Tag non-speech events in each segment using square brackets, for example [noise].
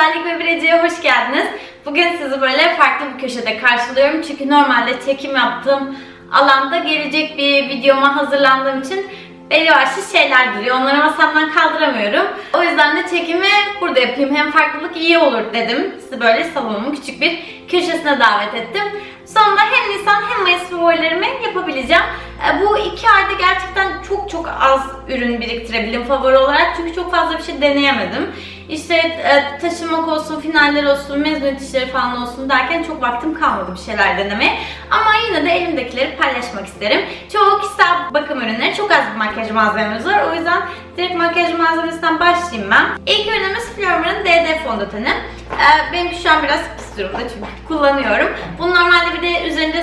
Güzellik ve Bireci'ye hoş geldiniz. Bugün sizi böyle farklı bir köşede karşılıyorum. Çünkü normalde çekim yaptığım alanda gelecek bir videoma hazırlandığım için belli başlı şeyler duruyor. Onları masamdan kaldıramıyorum. O yüzden de çekimi burada yapayım. Hem farklılık iyi olur dedim. Sizi böyle salonumun küçük bir köşesine davet ettim. Sonunda hem Nisan hem Mayıs favorilerimi yapabileceğim. E, Bu iki ayda gerçekten çok az ürün biriktirebildim favori olarak. Çünkü çok fazla bir şey deneyemedim. İşte e, taşınmak olsun, finaller olsun, mezuniyet işleri falan olsun derken çok vaktim kalmadı bir şeyler denemeye. Ama yine de elimdekileri paylaşmak isterim. Çoğu kişisel bakım ürünleri, çok az bir makyaj malzememiz var. O yüzden direkt makyaj malzemesinden başlayayım ben. İlk ürünümüz Flormar'ın DD fondöteni. Ee, benim şu an biraz pis durumda çünkü kullanıyorum. Bunun normalde bir de üzerinde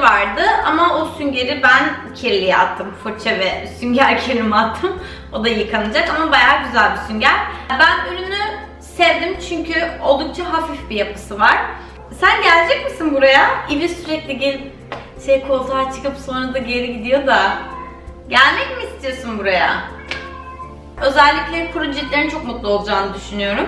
vardı ama o süngeri ben kirliye attım. Fırça ve sünger [laughs] kirlime attım. O da yıkanacak ama bayağı güzel bir sünger. Ben ürünü sevdim çünkü oldukça hafif bir yapısı var. Sen gelecek misin buraya? İvi sürekli gelip şey koltuğa çıkıp sonra da geri gidiyor da. Gelmek mi istiyorsun buraya? Özellikle kuru ciltlerin çok mutlu olacağını düşünüyorum.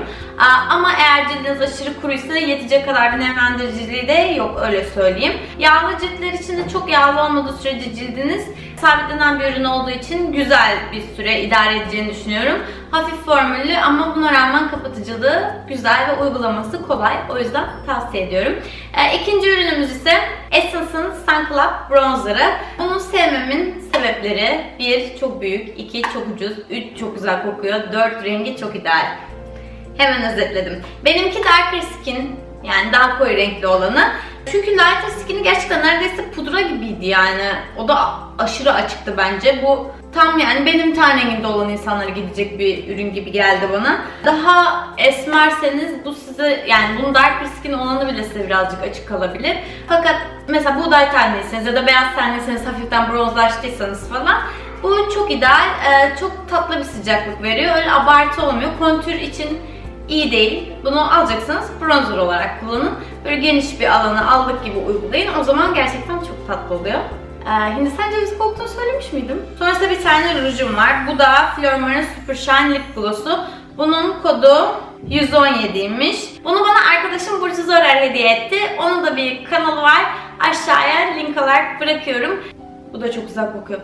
Ama eğer aşırı kuruysa yetecek kadar bir nemlendiriciliği de yok öyle söyleyeyim. Yağlı ciltler için de çok yağlı olmadığı sürece cildiniz sabitlenen bir ürün olduğu için güzel bir süre idare edeceğini düşünüyorum. Hafif formüllü ama buna rağmen kapatıcılığı güzel ve uygulaması kolay. O yüzden tavsiye ediyorum. Ee, ikinci ürünümüz ise Essence'ın Sun Club Bronzer'ı. Bunu sevmemin sebepleri bir çok büyük, iki çok ucuz, üç çok güzel kokuyor, dört rengi çok ideal. Hemen özetledim. Benimki Darker Skin yani daha koyu renkli olanı. Çünkü Lighter Skin'i gerçekten neredeyse pudra gibiydi yani. O da aşırı açıktı bence. Bu tam yani benim ten rengimde olan insanlara gidecek bir ürün gibi geldi bana. Daha esmerseniz bu size yani bunun Darker Skin olanı bile size birazcık açık kalabilir. Fakat mesela buğday tenliyseniz ya da beyaz tenliyseniz hafiften bronzlaştıysanız falan bu çok ideal. Ee, çok tatlı bir sıcaklık veriyor. Öyle abartı olmuyor. Kontür için iyi değil. Bunu alacaksanız bronzer olarak kullanın. Böyle geniş bir alanı aldık gibi uygulayın. O zaman gerçekten çok tatlı oluyor. Ee, Hindistan cevizi koktuğunu söylemiş miydim? Sonrasında bir tane rujum var. Bu da Flormar'ın Super Shine Lip Gloss'u. Bunun kodu 117'ymiş. Bunu bana arkadaşım Burcu Zorer hediye etti. Onun da bir kanalı var. Aşağıya link olarak bırakıyorum. Bu da çok güzel kokuyor.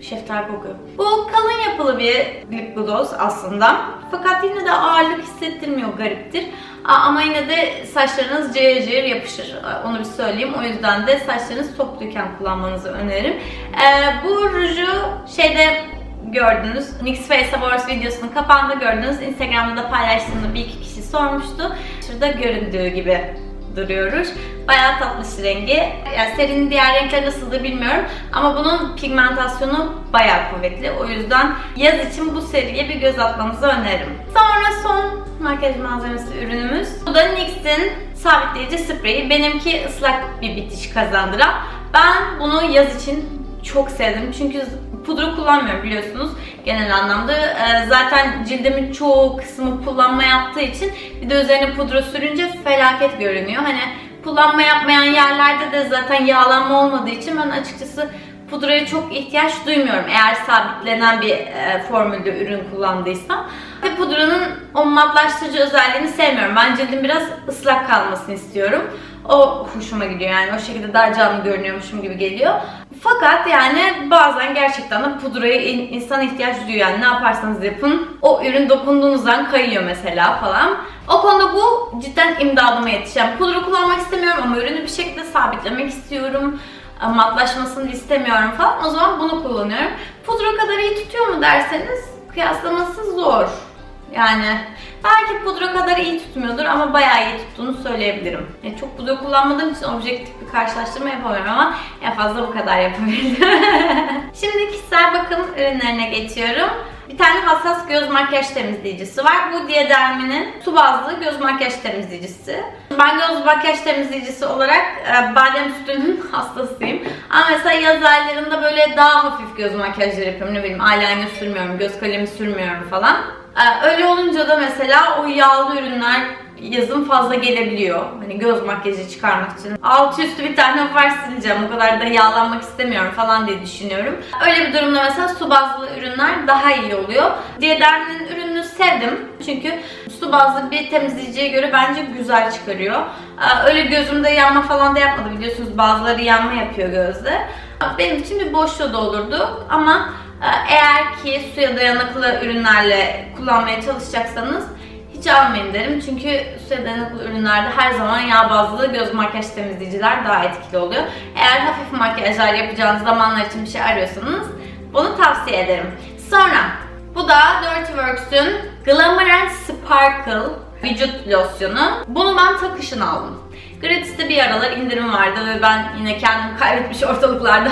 Şeftali kokuyor. Bu kalın yapılı bir lip gloss aslında. Fakat yine de ağırlık hissettirmiyor gariptir. Ama yine de saçlarınız cayır cayır yapışır. Onu bir söyleyeyim. O yüzden de saçlarınız topluyken kullanmanızı öneririm. Ee, bu ruju şeyde gördünüz. NYX Face Awards videosunun kapağında gördünüz. Instagram'da da paylaştığımda bir iki kişi sormuştu. Şurada göründüğü gibi duruyoruz. Bayağı tatlış rengi. Yani serinin diğer renkleri nasıldır bilmiyorum. Ama bunun pigmentasyonu bayağı kuvvetli. O yüzden yaz için bu seriye bir göz atmanızı öneririm. Sonra son makyaj malzemesi ürünümüz. Bu da NYX'in sabitleyici spreyi. Benimki ıslak bir bitiş kazandıran. Ben bunu yaz için çok sevdim. Çünkü pudra kullanmıyorum biliyorsunuz genel anlamda. Ee, zaten cildimin çoğu kısmı kullanma yaptığı için bir de üzerine pudra sürünce felaket görünüyor. Hani kullanma yapmayan yerlerde de zaten yağlanma olmadığı için ben açıkçası pudraya çok ihtiyaç duymuyorum eğer sabitlenen bir e, formülde ürün kullandıysam. Ve pudranın o matlaştırıcı özelliğini sevmiyorum. Ben cildim biraz ıslak kalmasını istiyorum. O hoşuma gidiyor yani o şekilde daha canlı görünüyormuşum gibi geliyor. Fakat yani bazen gerçekten de pudraya in- insan ihtiyaç duyuyor. Yani ne yaparsanız yapın o ürün dokunduğunuzdan kayıyor mesela falan. O konuda bu cidden imdadıma yetişen. Pudra kullanmak istemiyorum ama ürünü bir şekilde sabitlemek istiyorum. Matlaşmasını istemiyorum falan. O zaman bunu kullanıyorum. Pudra kadar iyi tutuyor mu derseniz kıyaslaması zor. Yani belki pudra kadar iyi tutmuyordur ama bayağı iyi tuttuğunu söyleyebilirim. Yani çok pudra kullanmadığım için objektif bir karşılaştırma yapamıyorum ama en fazla bu kadar yapabildim. [laughs] Şimdi kişisel bakım ürünlerine geçiyorum. Bir tane hassas göz makyaj temizleyicisi var. Bu Diadermi'nin su bazlı göz makyaj temizleyicisi. Ben göz makyaj temizleyicisi olarak e, badem sütünün [laughs] hastasıyım. Ama mesela yaz aylarında böyle daha hafif göz makyajları yapıyorum. Ne bileyim eyeliner sürmüyorum, göz kalemi sürmüyorum falan. E, öyle olunca da mesela o yağlı ürünler yazın fazla gelebiliyor. Hani göz makyajı çıkarmak için. Altı üstü bir tane var sileceğim. O kadar da yağlanmak istemiyorum falan diye düşünüyorum. Öyle bir durumda mesela su bazlı ürünler daha iyi oluyor. Diadermi'nin ürününü sevdim. Çünkü su bazlı bir temizleyiciye göre bence güzel çıkarıyor. Ee, Öyle gözümde yanma falan da yapmadı biliyorsunuz bazıları yanma yapıyor gözde. Benim için bir boşluğu da ama eğer ki suya dayanıklı ürünlerle kullanmaya çalışacaksanız hiç almayın derim. Çünkü suya dayanıklı ürünlerde her zaman yağ bazlı göz makyaj temizleyiciler daha etkili oluyor. Eğer hafif makyajlar yapacağınız zamanlar için bir şey arıyorsanız bunu tavsiye ederim. Sonra bu da Dirty Works'ün Glamour and Sparkle vücut losyonu. Bunu ben takışını aldım. Gratis'te bir aralar indirim vardı ve ben yine kendimi kaybetmiş [laughs] ortalıklarda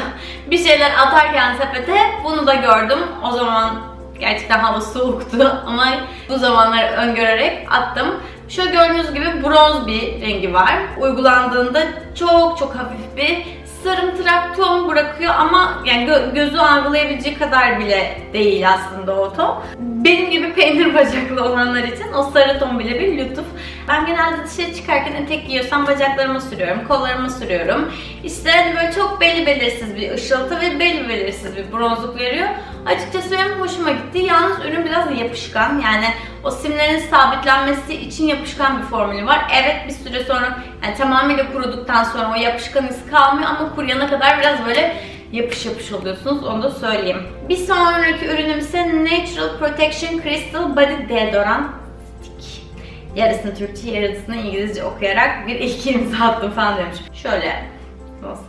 bir şeyler atarken sepete bunu da gördüm. O zaman gerçekten hava soğuktu [laughs] ama bu zamanları öngörerek attım. Şöyle gördüğünüz gibi bronz bir rengi var. Uygulandığında çok çok hafif bir sarımtırak ton bırakıyor ama yani gö- gözü algılayabileceği kadar bile değil aslında o ton. Benim gibi peynir bacaklı olanlar için o sarı ton bile bir lütuf. Ben genelde dışarı çıkarken etek giyiyorsam bacaklarıma sürüyorum, kollarıma sürüyorum. İşte hani böyle çok belli belirsiz bir ışıltı ve belli belirsiz bir bronzluk veriyor. Açıkçası benim hoşuma gitti. Yalnız ürün biraz yapışkan. Yani o simlerin sabitlenmesi için yapışkan bir formülü var. Evet bir süre sonra yani tamamıyla kuruduktan sonra o yapışkan his kalmıyor ama kuruyana kadar biraz böyle yapış yapış oluyorsunuz. Onu da söyleyeyim. Bir sonraki ürünüm ise Natural Protection Crystal Body Deodorant Stick. Yarısını Türkçe, yarısını İngilizce okuyarak bir ilk imza attım falan demiş. Şöyle. Nasıl?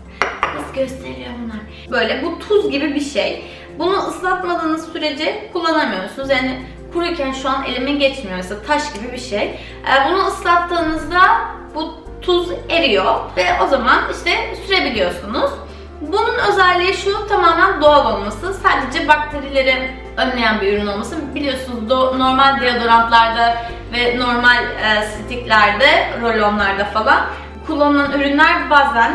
Nasıl gösteriyor bunlar? Böyle bu tuz gibi bir şey. Bunu ıslatmadığınız sürece kullanamıyorsunuz. Yani kuruyken şu an elime geçmiyor. Mesela taş gibi bir şey. Ee, Bunu ıslattığınızda bu tuz eriyor ve o zaman işte sürebiliyorsunuz. Bunun özelliği şu tamamen doğal olması. Sadece bakterileri önleyen bir ürün olması. Biliyorsunuz do- normal deodorantlarda ve normal e, sticklerde, rolonlarda falan kullanılan ürünler bazen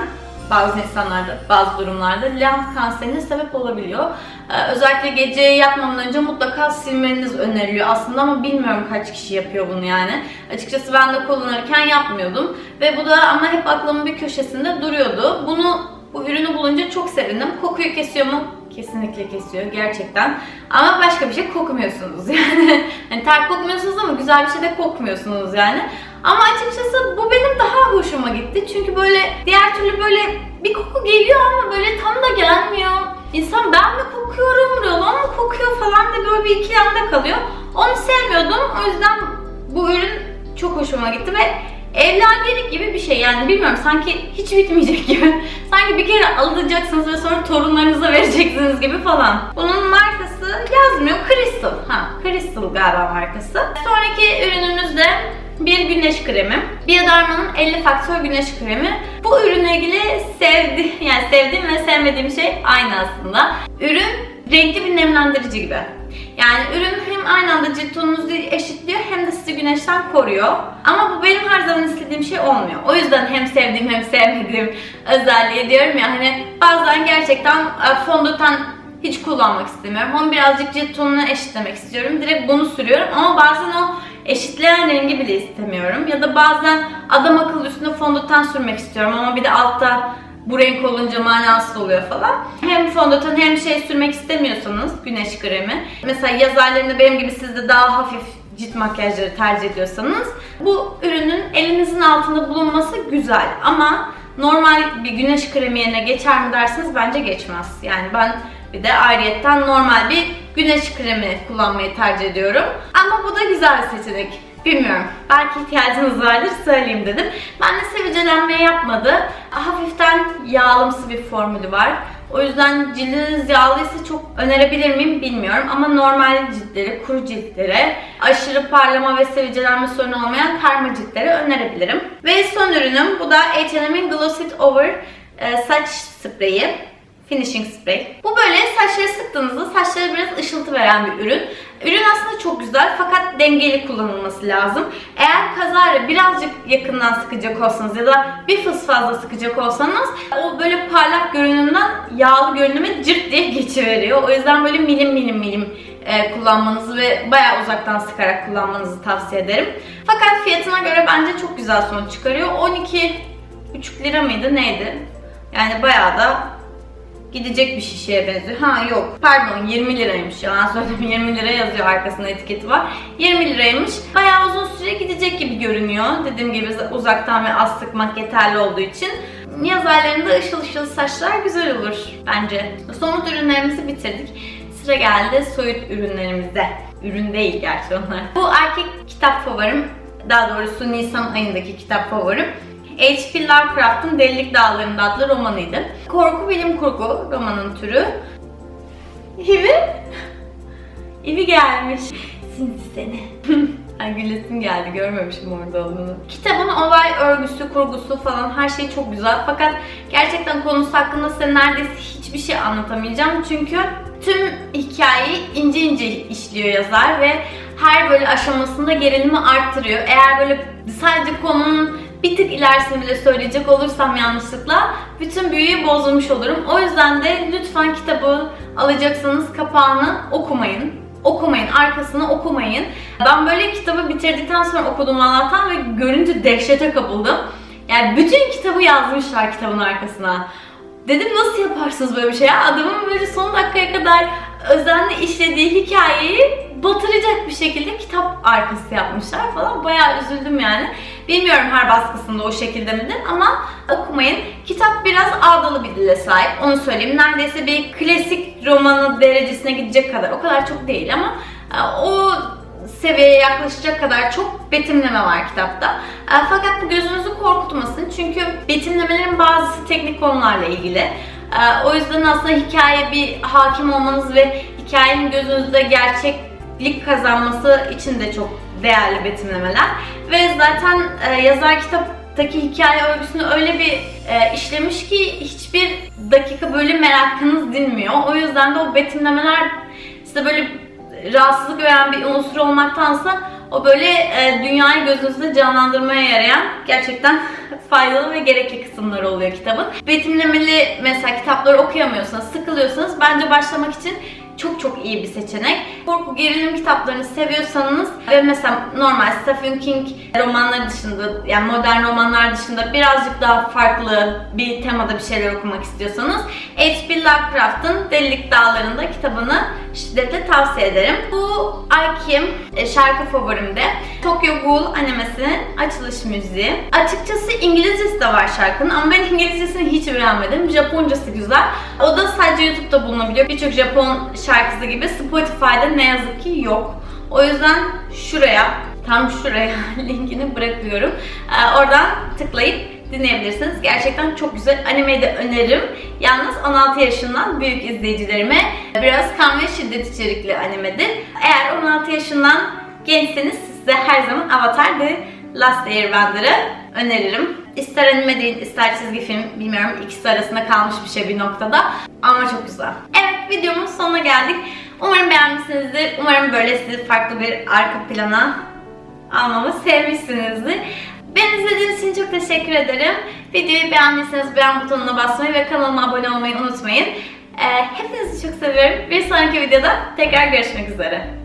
bazı insanlarda, bazı durumlarda lenf kanserine sebep olabiliyor. Ee, özellikle gece yatmadan önce mutlaka silmeniz öneriliyor aslında ama bilmiyorum kaç kişi yapıyor bunu yani. Açıkçası ben de kullanırken yapmıyordum ve bu da ama hep aklımın bir köşesinde duruyordu. Bunu bu ürünü bulunca çok sevindim. Kokuyu kesiyor mu? Kesinlikle kesiyor gerçekten. Ama başka bir şey kokmuyorsunuz [laughs] yani. hani ter kokmuyorsunuz ama güzel bir şey de kokmuyorsunuz yani. Ama açıkçası bu benim daha hoşuma gitti. Çünkü böyle diğer türlü böyle bir koku geliyor ama böyle tam da gelmiyor. İnsan ben mi kokuyorum, rolon mu kokuyor falan da böyle bir ikilemde kalıyor. Onu sevmiyordum. O yüzden bu ürün çok hoşuma gitti ve evlengelik gibi bir şey yani bilmiyorum sanki hiç bitmeyecek gibi. Sanki bir kere alacaksınız ve sonra torunlarınıza vereceksiniz gibi falan. Bunun markası yazmıyor. Crystal. Ha, Crystal galiba markası. Sonraki ürünümüz de bir güneş kremi. Bioderma'nın 50 faktör güneş kremi. Bu ürünle ilgili sevdi, yani sevdiğim ve sevmediğim şey aynı aslında. Ürün renkli bir nemlendirici gibi. Yani ürün hem aynı anda cilt tonunuzu eşitliyor hem de sizi güneşten koruyor. Ama bu benim her zaman istediğim şey olmuyor. O yüzden hem sevdiğim hem sevmediğim özelliği diyorum ya hani bazen gerçekten e, fondöten hiç kullanmak istemiyorum. Onu birazcık cilt tonuna eşitlemek istiyorum. Direkt bunu sürüyorum ama bazen o eşitleyen rengi bile istemiyorum. Ya da bazen adam akıllı üstüne fondöten sürmek istiyorum ama bir de altta bu renk olunca manasız oluyor falan. Hem fondöten hem şey sürmek istemiyorsanız güneş kremi. Mesela yaz aylarında benim gibi siz de daha hafif cilt makyajları tercih ediyorsanız bu ürünün elinizin altında bulunması güzel ama normal bir güneş kremi yerine geçer mi derseniz bence geçmez. Yani ben bir de ayrıyetten normal bir güneş kremi kullanmayı tercih ediyorum. Ama bu da güzel seçenek. Bilmiyorum. Belki ihtiyacınız vardır söyleyeyim dedim. Ben de sivilcelenme yapmadı. Hafiften yağlımsı bir formülü var. O yüzden cildiniz yağlıysa çok önerebilir miyim bilmiyorum. Ama normal ciltleri, kuru ciltlere, aşırı parlama ve sivilcelenme sorunu olmayan karma ciltlere önerebilirim. Ve son ürünüm bu da H&M'in Gloss It Over e, saç spreyi. Finishing Spray. Bu böyle saçları sıktığınızda saçlara biraz ışıltı veren bir ürün. Ürün aslında çok güzel fakat dengeli kullanılması lazım. Eğer kazara birazcık yakından sıkacak olsanız ya da bir fıs fazla sıkacak olsanız o böyle parlak görünümden yağlı görünüme cırt diye [laughs] geçiveriyor. O yüzden böyle milim milim milim e, kullanmanızı ve bayağı uzaktan sıkarak kullanmanızı tavsiye ederim. Fakat fiyatına göre bence çok güzel sonuç çıkarıyor. 12,5 lira mıydı neydi? Yani bayağı da gidecek bir şişeye benziyor. Ha yok pardon 20 liraymış yalan söyledim [laughs] 20 lira yazıyor arkasında etiketi var. 20 liraymış. Bayağı uzun süre gidecek gibi görünüyor. Dediğim gibi uzaktan ve az sıkmak yeterli olduğu için. Yaz aylarında ışıl ışıl saçlar güzel olur bence. Somut ürünlerimizi bitirdik. Sıra geldi soyut ürünlerimize. Ürün değil gerçi onlar. Bu erkek kitap favorim. Daha doğrusu Nisan ayındaki kitap favorim. H.P. Lovecraft'ın Delilik Dağları'nda adlı romanıydı. Korku bilim kurgu romanın türü. İvi? İvi gelmiş. Sinsi seni. [laughs] Ay gülesim geldi görmemişim orada olduğunu. Kitabın olay örgüsü, kurgusu falan her şey çok güzel. Fakat gerçekten konusu hakkında size neredeyse hiçbir şey anlatamayacağım. Çünkü tüm hikayeyi ince ince işliyor yazar ve her böyle aşamasında gerilimi arttırıyor. Eğer böyle sadece konunun bir tık ilerisini bile söyleyecek olursam yanlışlıkla bütün büyüyü bozulmuş olurum. O yüzden de lütfen kitabı alacaksanız kapağını okumayın. Okumayın, arkasını okumayın. Ben böyle kitabı bitirdikten sonra okudum Allah'tan ve görünce dehşete kapıldım. Yani bütün kitabı yazmışlar kitabın arkasına. Dedim nasıl yaparsınız böyle bir şey ya? Adamın böyle son dakikaya kadar özenle işlediği hikayeyi batıracak bir şekilde kitap arkası yapmışlar falan. Bayağı üzüldüm yani. Bilmiyorum her baskısında o şekilde midir ama okumayın. Kitap biraz ağdalı bir dile sahip. Onu söyleyeyim. Neredeyse bir klasik romanı derecesine gidecek kadar. O kadar çok değil ama e, o seviyeye yaklaşacak kadar çok betimleme var kitapta. E, Fakat bu gözünüzü korkutmasın çünkü betimlemelerin bazısı teknik konularla ilgili. E, O yüzden aslında hikaye bir hakim olmanız ve hikayenin gözünüzde gerçeklik kazanması için de çok değerli betimlemeler. Ve zaten e, yazar kitaptaki hikaye örgüsünü öyle bir e, işlemiş ki hiçbir dakika böyle merakınız dinmiyor. O yüzden de o betimlemeler size böyle rahatsızlık veren bir unsur olmaktansa o böyle e, dünyayı gözünüzde canlandırmaya yarayan gerçekten [laughs] faydalı ve gerekli kısımları oluyor kitabın. Betimlemeli mesela kitapları okuyamıyorsanız, sıkılıyorsanız bence başlamak için çok çok iyi bir seçenek. Korku gerilim kitaplarını seviyorsanız ve mesela normal Stephen King romanları dışında yani modern romanlar dışında birazcık daha farklı bir temada bir şeyler okumak istiyorsanız H.P. Lovecraft'ın Delilik Dağları'nda kitabını şiddetle tavsiye ederim. Bu I Kim e, şarkı favorimde. Tokyo Ghoul animesinin açılış müziği. Açıkçası İngilizcesi de var şarkının ama ben İngilizcesini hiç öğrenmedim. Japoncası güzel. O da sadece YouTube'da bulunabiliyor. Birçok Japon şarkısı gibi Spotify'da ne yazık ki yok. O yüzden şuraya, tam şuraya [laughs] linkini bırakıyorum. Ee, oradan tıklayıp dinleyebilirsiniz. Gerçekten çok güzel. Animeyi de öneririm. Yalnız 16 yaşından büyük izleyicilerime biraz kan ve şiddet içerikli animedir. Eğer 16 yaşından gençseniz size her zaman Avatar The Last Airbender'ı öneririm. İster anime değil, ister çizgi film, bilmiyorum ikisi arasında kalmış bir şey bir noktada. Ama çok güzel. Evet videomun sonuna geldik. Umarım beğenmişsinizdir. Umarım böyle sizi farklı bir arka plana almamı sevmişsinizdir. Beni izlediğiniz için çok teşekkür ederim. Videoyu beğendiyseniz beğen butonuna basmayı ve kanalıma abone olmayı unutmayın. Ee, hepinizi çok seviyorum. Bir sonraki videoda tekrar görüşmek üzere.